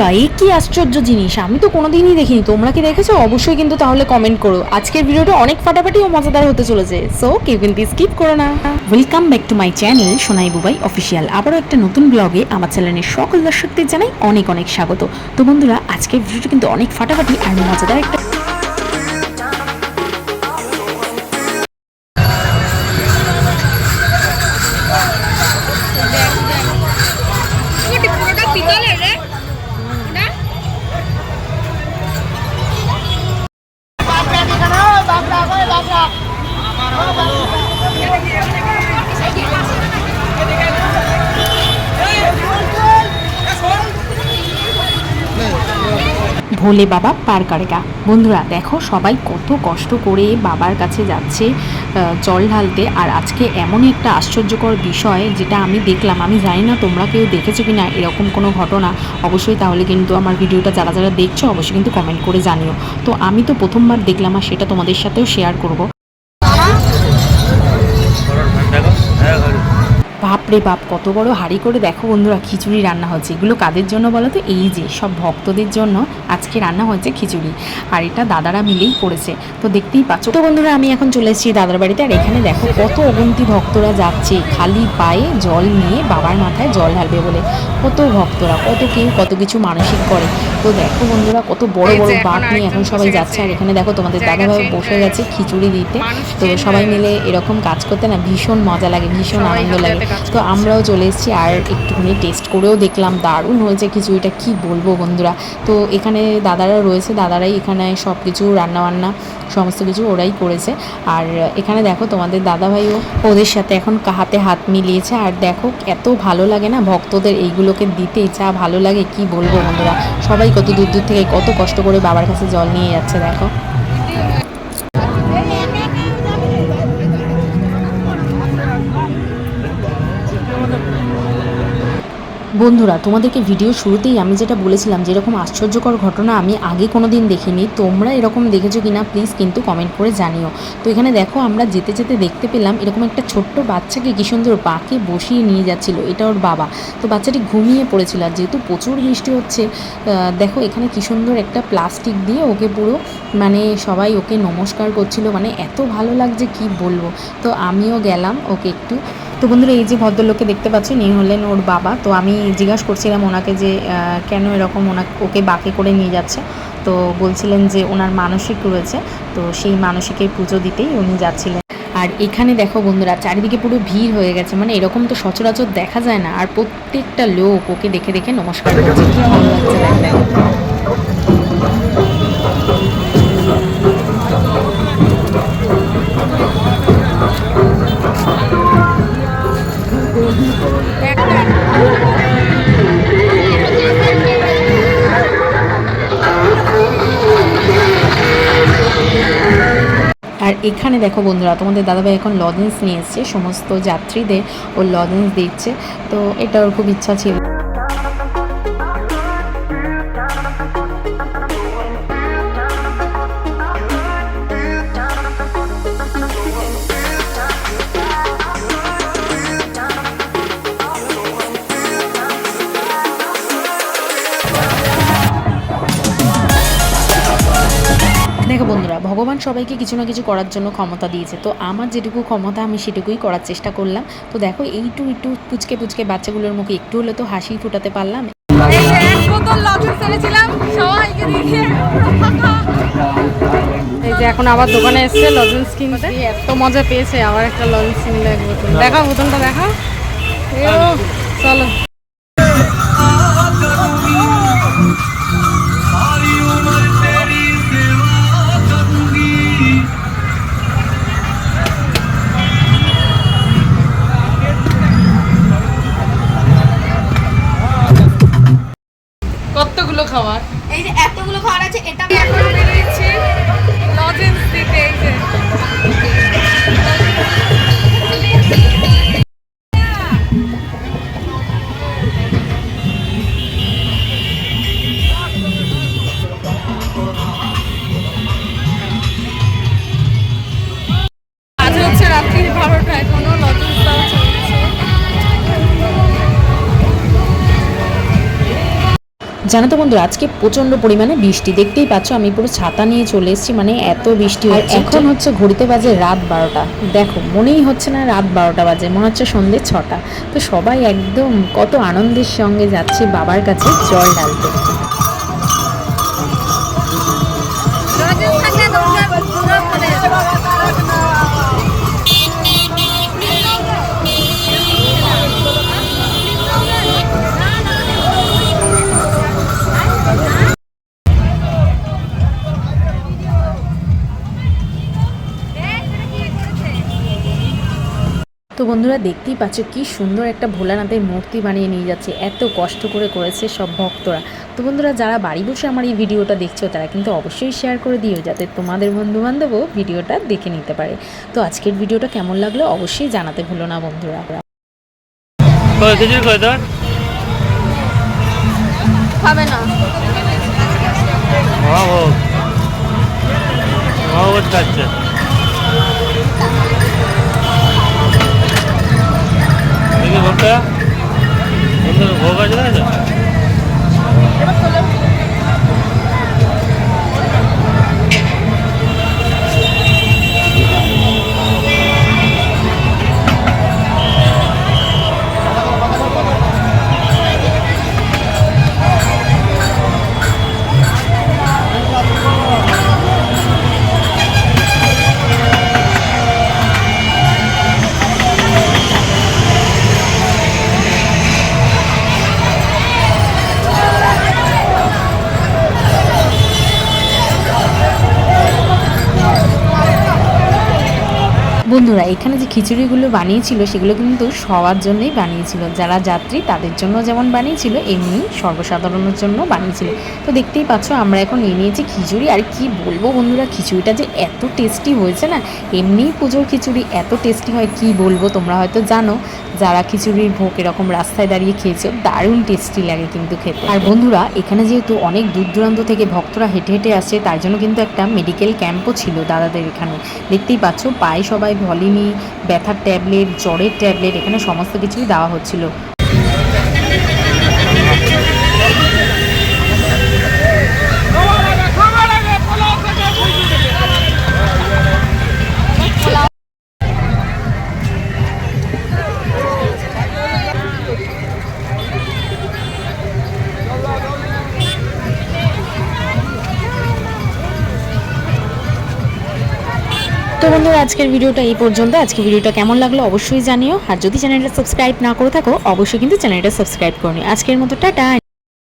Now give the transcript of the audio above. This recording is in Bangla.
বন্ধুরা এই কি আশ্চর্য জিনিস। আমি তো কোনোদিনই দেখিনি। তোমরা কি দেখেছ? অবশ্যই কিন্তু তাহলে কমেন্ট করো। আজকের ভিডিওটা অনেক ফাটাফাটি ও মজাদার হতে চলেছে। সো কেউ কিন্তু স্কিপ করো না। Welcome back to my channel Sonai Bubai official আবারও একটা নতুন ব্লগে আমার চ্যানেলের সকল দর্শকদের জানাই অনেক অনেক স্বাগত। তো বন্ধুরা, আজকের ভিডিওটা কিন্তু অনেক ফাটাফাটি আর মজাদার একটা ভোলে বাবা পার বন্ধুরা, দেখো সবাই কত কষ্ট করে বাবার কাছে যাচ্ছে জল ঢালতে। আর আজকে এমন একটা আশ্চর্যকর বিষয় যেটা আমি দেখলাম। আমি জানি না তোমরা কেউ দেখেছ কি না এরকম কোনো ঘটনা। অবশ্যই তাহলে কিন্তু আমার ভিডিওটা যারা যারা দেখছ, অবশ্যই কিন্তু কমেন্ট করে জানিও। তো আমি তো প্রথমবার দেখলাম আর সেটা তোমাদের সাথেও শেয়ার করব। বাপরে বাপ কত বড় হাঁড়ি করে দেখো বন্ধুরা খিচুড়ি রান্না হচ্ছে। এগুলো কাদের জন্য বলো তো? এই যে সব ভক্তদের জন্য আজকে রান্না হয়েছে খিচুড়ি। আর এটা দাদারা মিলেই করেছে। তো দেখতেই পাচ্ছ। তো বন্ধুরা আমি এখন চলে এসেছি দাদার বাড়িতে। আর এখানে দেখো কত অগন্তি ভক্তরা যাচ্ছে। খালি পায়ে জল নিয়ে বাবার মাথায় জল ঢালবে বলে। কত ভক্তরা কত কেউ কত কিছু মানসিক করে। তো দেখো বন্ধুরা কত বড় বড় বাঘ নিয়ে এখন সবাই যাচ্ছে। আর এখানে দেখো তোমাদের দাদাভাই বসে গেছে খিচুড়ি দিতে। তো সবাই মিলে এরকম কাজ করতে না ভীষণ মজা লাগে ভীষণ আনন্দ লাগে। তো আমরাও চলে এসেছি আর একটুখানি টেস্ট করেও দেখলাম, দারুণ হয়েছে খিচুড়িটা, কি বলব বন্ধুরা? তো এখানে দাদারা রয়েছে, দাদারাই এখানে সব কিছু রান্নাবান্না, সমস্ত কিছু ওরাই করেছে। আর এখানে দেখো তোমাদের দাদাভাইও ওদের সাথে এখন হাতে হাত মিলিয়েছে। আর দেখো এত ভালো লাগে না ভক্তদের এইগুলোকে দিতে, যা ভালো লাগে, কি বলব বন্ধুরা? সবাই কত দূর দূর থেকে কত কষ্ট করে বাবার কাছে জল নিয়ে যাচ্ছে, দেখো। বন্ধুরা, তোমাদেরকে ভিডিও শুরুতেই আমি যেটা বলেছিলাম, যেরকম আশ্চর্যকর ঘটনা আমি আগে কোনো দিন দেখিনি, তোমরা এরকম দেখেছ কিনা প্লিজ কিন্তু কমেন্ট করে জানিও। তো এখানে দেখো, আমরা যেতে যেতে দেখতে পেলাম এরকম একটা ছোট্ট বাচ্চাকে কি সুন্দর বাঁকে বসিয়ে নিয়ে যাচ্ছিল, এটা ওর বাবা। তো বাচ্চাটি ঘুমিয়ে পড়েছিল আর যেহেতু প্রচুর বৃষ্টি হচ্ছে দেখো এখানে কি সুন্দর একটা প্লাস্টিক দিয়ে ওকে পুরো মানে সবাই ওকে নমস্কার করছিল মানে এত ভালো লাগছে কি বলব। তো আমিও গেলাম, ওকে একটু তো বন্ধুরা, এই যে ভদ্রলোককে দেখতে পাচ্ছি নিয়ে হলেন ওর বাবা। তো আমি জিজ্ঞাসা করছিলাম ওনাকে যে কেন এরকম ওনা, ওকে বাঁকে করে নিয়ে যাচ্ছে। তো বলছিলেন যে, ওনার মানসিক রয়েছে, তো সেই মানসিকের পুজো দিতেই উনি যাচ্ছিলেন। আর এখানে দেখো বন্ধুরা, চারিদিকে পুরো ভিড় হয়ে গেছে। মানে এরকম তো সচরাচর দেখা যায় না, আর প্রত্যেকটা লোক ওকে দেখে দেখে নমস্কার করছে। কি ভালো লাগছে আর এখানে দেখো বন্ধুরা, তোমাদের দাদাভাই এখন লজেন্স নিয়ে এসছে, সমস্ত যাত্রীদের ও লজেন্স দিচ্ছে। তো এটা ওর খুব ইচ্ছা ছিল। দেখো বন্ধুরা ভগবান সবাইকে কিছু না কিছু করার জন্য ক্ষমতা দিয়েছে। তো আমার যেটুকু ক্ষমতা আমি সেটুকুই করার চেষ্টা করলাম। তো দেখো এইটু একটু পুচকে পুচকে বাচ্চাগুলোর মুখে একটু হলে তো হাসি ফুটাতে পারলাম। এই যে এখন আবার দোকানে এসছে লজেন্স কিনতে। এত মজা পেয়েছে আবার একটা লজেন্স কিনলে দেখাও বোতলটা দেখাও। চলো। কতগুলো খাবার? এই যে এতগুলো খাবার আছে এটা এখন বেরিয়েছে। লজেন্স দিতে এই যে। জানো তো বন্ধুরা আজকে প্রচণ্ড পরিমাণে বৃষ্টি। দেখতেই পাচ্ছ আমি পুরো ছাতা নিয়ে চলে এসেছি মানে এত বৃষ্টি আর এখন হচ্ছে ঘড়িতে বাজে রাত বারোটা। দেখো মনেই হচ্ছে না রাত বারোটা বাজে মনে হচ্ছে সন্ধে ছটা। তো সবাই একদম কত আনন্দের সঙ্গে যাচ্ছে বাবার কাছে জল ঢালতে। তো বন্ধুরা দেখতেই পাচ্ছ কি সুন্দর একটা ভোলানাথের মূর্তি বানিয়ে নিয়ে যাচ্ছে এত কষ্ট করে করেছে সব ভক্তরা। তো বন্ধুরা যারা বাড়ি বসে আমার এই ভিডিওটা দেখছ তারা কিন্তু অবশ্যই শেয়ার করে দিও যাতে তোমাদের বন্ধুবান্ধবও ভিডিওটা দেখে নিতে পারে। তো আজকের ভিডিওটা কেমন লাগল অবশ্যই জানাতে ভুলো না বন্ধুরা। খাবে না। খাচ্ছে। সুন্দর ভোগ আছে না বন্ধুরা, এখানে যে খিচুড়িগুলো বানিয়েছিল, সেগুলো কিন্তু সবার জন্যই বানিয়েছিল। যারা যাত্রী, তাদের জন্য যেমন বানিয়েছিল, এমনি সর্বসাধারণের জন্য বানিয়েছিল। তো দেখতেই পাচ্ছ, আমরা এখন নিয়ে নিয়েছি খিচুড়ি। আর কি বলব বন্ধুরা, খিচুড়িটা যে এত টেস্টি হয়েছে না এমনিই পুজোর খিচুড়ি এত টেস্টি হয়, কি বলব তোমরা হয়তো জানো। যারা খিচুড়ির ভোগ এরকম রাস্তায় দাঁড়িয়ে খেয়েছো, দারুণ টেস্টি লাগে কিন্তু খেতে। আর বন্ধুরা, এখানে যেহেতু অনেক দূর দূরান্ত থেকে ভক্তরা হেঁটে হেঁটে আসে, তার জন্য কিন্তু একটা মেডিকেল ক্যাম্পও ছিল দাদাদের এখানে। দেখতেই পাচ্ছ, পায়ে সবাই ভলিনি ব্যথার ট্যাবলেট জ্বরের ট্যাবলেট এখানে সমস্ত কিছুই দেওয়া হচ্ছিল। তো বন্ধুরা, আজকের ভিডিওটা এই পর্যন্ত। আজকে ভিডিওটা কেমন লাগল অবশ্যই জানিও। আর যদি চ্যানেলটা সাবস্ক্রাইব না করে থাকো, অবশ্যই কিন্তু চ্যানেলটা সাবস্ক্রাইব করে নিও। আজকের মতো, টাটা।